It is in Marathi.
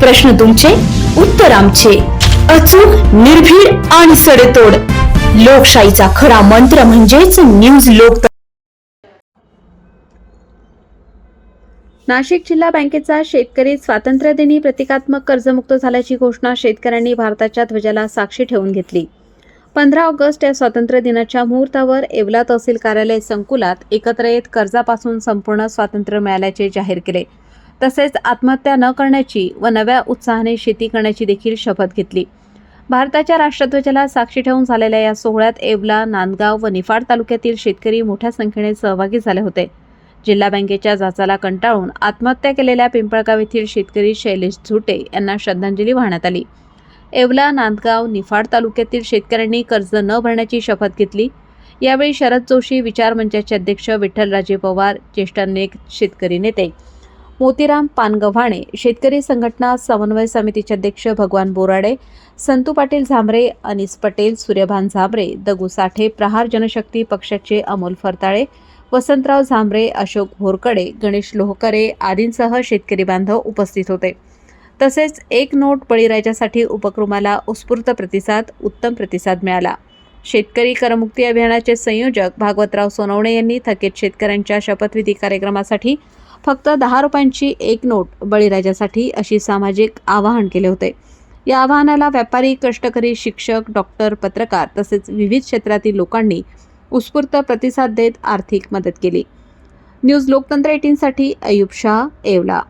प्रश्न तुमचे उत्तर आमचे. अचूक निर्भीड आणि सडेतोड. लोकशाहीचा खरा मंत्र म्हणजेच न्यूज लोक नाशिक जिल्हा बँकेचा शेतकरी स्वातंत्र्यदिनी प्रतिकात्मक कर्जमुक्त झाल्याची घोषणा शेतकऱ्यांनी भारताच्या ध्वजाला साक्षी ठेवून घेतली. पंधरा ऑगस्ट या स्वातंत्र्य दिनाच्या मुहूर्तावर येवला तहसील कार्यालय संकुलात एकत्र येत कर्जापासून संपूर्ण स्वातंत्र्य मिळाल्याचे जाहीर केले. तसेच आत्महत्या न करण्याची व नव्या उत्साहाने शेती करण्याची देखील शपथ घेतली. भारताच्या राष्ट्रध्वजाला साक्षी ठेवून झालेल्या या सोहळ्यात येवला नांदगाव व निफाड तालुक्यातील शेतकरी मोठ्या संख्येने सहभागी झाले होते. जिल्हा बँकेच्या जाचाला कंटाळून आत्महत्या केलेल्या पिंपळगाव येथील शेतकरी शैलेश झुटे यांना श्रद्धांजली वाहण्यात आली. येवला नांदगाव निफाड तालुक्यातील शेतकऱ्यांनी कर्ज न भरण्याची शपथ घेतली. यावेळी शरद जोशी विचार मंचाचे अध्यक्ष विठ्ठलराजे पवार ज्येष्ठ अनेक शेतकरी नेते मोतीराम पानगव्हाणे शेतकरी संघटना समन्वय समितीचे अध्यक्ष भगवान बोराडे संतू पाटील झांबरे अनिस पटेल सूर्यभान झांबरे दगू साठे प्रहार जनशक्ती पक्षाचे अमोल फरताळे वसंतराव झांबरे अशोक भोरकडे गणेश लोहकरे आदींसह शेतकरी बांधव उपस्थित होते. तसेच एक नोट बळीराजासाठी उपक्रमाला उत्स्फूर्त प्रतिसाद उत्तम प्रतिसाद मिळाला. शेतकरी करमुक्ती अभियानाचे संयोजक भागवतराव सोनवणे यांनी थकीत शेतकऱ्यांच्या शपथविधी कार्यक्रमासाठी फक्त दहा रुपयांची एक नोट बळीराजासाठी अशी सामाजिक आवाहन केले होते. या आवाहनाला व्यापारी कष्टकरी शिक्षक डॉक्टर पत्रकार तसेच विविध क्षेत्रातील लोकांनी उत्स्फूर्त प्रतिसाद देत आर्थिक मदत केली. न्यूज लोकतंत्र एटीनसाठी अयुब शाह येवला.